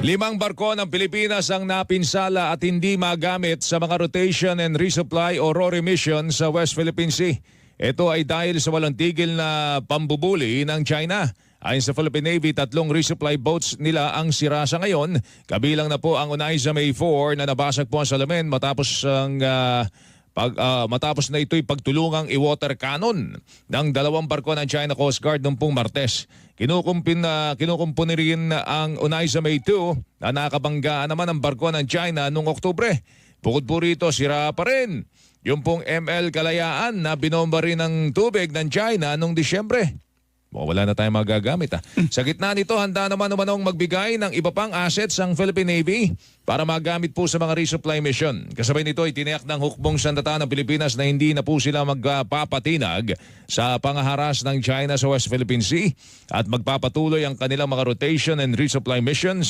Limang barko ng Pilipinas ang napinsala at hindi magamit sa mga rotation and resupply o RORE mission sa West Philippine Sea. Ito ay dahil sa walang tigil na pambubuli ng China. Ayon sa Philippine Navy, tatlong resupply boats nila ang sira sa ngayon. Kabilang na po ang Unaiza May 4 na nabasag po ang salamin matapos ang ah, pag, ah, matapos na ito'y pagtulungang i-water cannon ng dalawang barko ng China Coast Guard noong pong Martes. Kinukumpin na kinukumpuni rin ang Unaiza May 2 na nakabanggaan naman ang barko ng China noong Oktubre. Bukod po rito, sira pa rin yung pong ML Kalayaan na binomba rin ng tubig ng China noong Disyembre. Mukhang wala na tayong magagamit. Ah. Sa gitna nito, handa naman namanong magbigay ng iba pang assets ang Philippine Navy para magamit po sa mga resupply mission. Kasabay nito, itiniyak ng hukbong sandata ng Pilipinas na hindi na po sila magpapatinag sa pangaharas ng China sa West Philippine Sea at magpapatuloy ang kanilang mga rotation and resupply mission sa